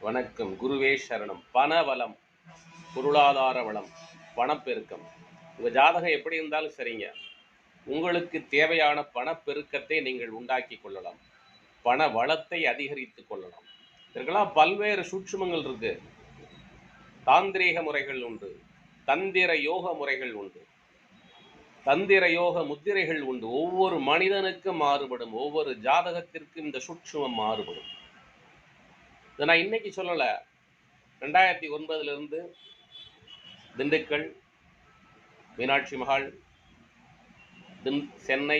வணக்கம். குருவே சரணம். பணவளம். பொருளாதார வளம். பணப்பெருக்கம். உங்கள் ஜாதகம் எப்படி இருந்தாலும் சரிங்க. உங்களுக்கு தேவையான பணப்பெருக்கத்தை நீங்கள் உண்டாக்கி கொள்ளலாம். பண வளத்தை அதிகரித்து கொள்ளலாம். இதற்கெல்லாம் பல்வேறு சூட்சுமங்கள் இருக்கு. தாந்திரீக முறைகள் உண்டு. தந்திர யோக முறைகள் உண்டு. தந்திர யோக முத்திரைகள் உண்டு. ஒவ்வொரு மனிதனுக்கும் மாறுபடும். ஒவ்வொரு ஜாதகத்திற்கும் இந்த சூட்சுமம் மாறுபடும். இதை நான் இன்னைக்கு சொல்லலை. ரெண்டாயிரத்தி ஒன்பதுலேருந்து திண்டுக்கல் மீனாட்சி மஹால் தின் சென்னை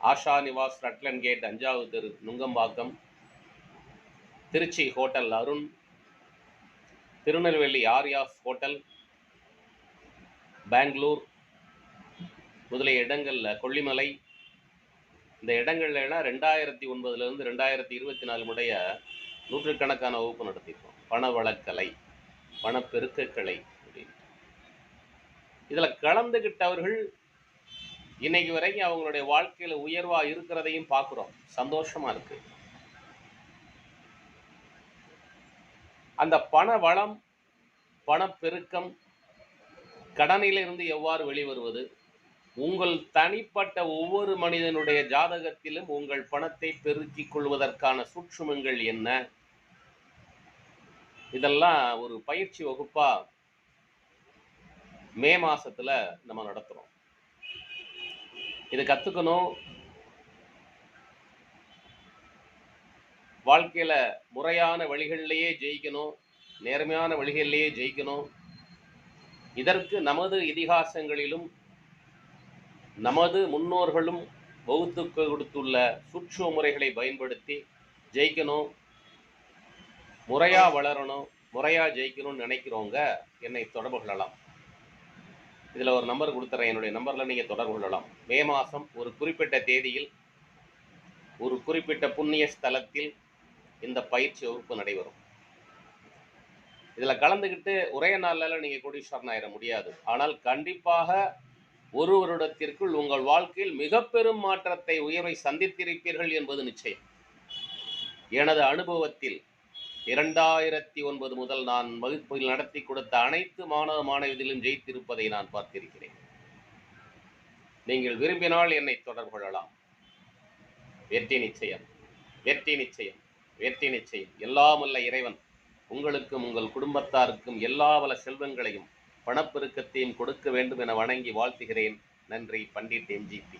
ஆஷா நிவாஸ் ரட்லன் கேட் அஞ்சாவது தெரு நுங்கம்பாக்கம் திருச்சி ஹோட்டல் அருண் திருநெல்வேலி ஆர்யாஸ் ஹோட்டல் பெங்களூர் முதலிய இடங்களில் கொல்லிமலை. இந்த இடங்கள்லாம் ரெண்டாயிரத்தி ஒன்பதுலேருந்து ரெண்டாயிரத்தி இருபத்தி நாலு முடைய நூற்றுக்கணக்கான வகுப்பு நடத்தியிருக்கோம். பணவளக்கலை பணப்பெருக்கக்கலை அப்படின்னு. இதில் கலந்துகிட்டவர்கள் இன்னைக்கு வரைக்கும் அவங்களுடைய வாழ்க்கையில உயர்வாக இருக்கிறதையும் பார்க்குறோம். சந்தோஷமா இருக்கு. அந்த பண வளம் பணப்பெருக்கம் கடனிலிருந்து எவ்வாறு வெளிவருவது? உங்கள் தனிப்பட்ட ஒவ்வொரு மனிதனுடைய ஜாதகத்திலும் உங்கள் பணத்தை பெருக்கிக் கொள்வதற்கான சூட்சுமங்கள் என்ன? இதெல்லாம் ஒரு பயிற்சி வகுப்பா மே மாசத்துல நம்ம நடத்துறோம். இதை கத்துக்கணும். வாழ்க்கையில முறையான வழிகளிலேயே ஜெயிக்கணும். நேர்மையான வழிகளிலேயே ஜெயிக்கணும். இதற்கு நமது இதிகாசங்களிலும் நமது முன்னோர்களும் வகுத்து கொடுத்துள்ள சுற்று முறைகளை பயன்படுத்தி ஜெயிக்கணும் முறையாக வளரணும் முறையாக ஜெயிக்கணும்னு நினைக்கிறவங்க என்னை தொடர்பு கொள்ளலாம். இதில் ஒரு நம்பர் கொடுத்துறேன். என்னுடைய நம்பரில் நீங்கள் தொடர்பு கொள்ளலாம். மே மாதம் ஒரு குறிப்பிட்ட தேதியில் ஒரு குறிப்பிட்ட புண்ணிய ஸ்தலத்தில் இந்த பயிற்சி வகுப்பு நடைபெறும். இதில் கலந்துக்கிட்டு ஒரே நாளில் நீங்கள் கோடீஸ்வரன் ஆயிட முடியாது. ஆனால் கண்டிப்பாக ஒரு வருடத்திற்குள் உங்கள் வாழ்க்கையில் மிக பெரும் மாற்றத்தை உயர்வை சந்தித்திருப்பீர்கள் என்பது நிச்சயம். எனது அனுபவத்தில் இரண்டாயிரத்தி ஒன்பது முதல் நான் வகுப்பில் நடத்தி கொடுத்த அனைத்து மாணவ மாணவிகளிலும் ஜெயித்திருப்பதை நான் பார்த்திருக்கிறேன். நீங்கள் விரும்பினால் என்னை தொடர்பு கொள்ளலாம். வெற்றி நிச்சயம். வெற்றி நிச்சயம். வெற்றி நிச்சயம். எல்லாம் இறைவன். உங்களுக்கும் உங்கள் குடும்பத்தாருக்கும் எல்லா வள செல்வங்களையும் பணப்பெருக்கத்தையும் கொடுக்க வேண்டும் என வணங்கி வாழ்த்துகிறேன். நன்றி பண்டிட் எம்ஜிபி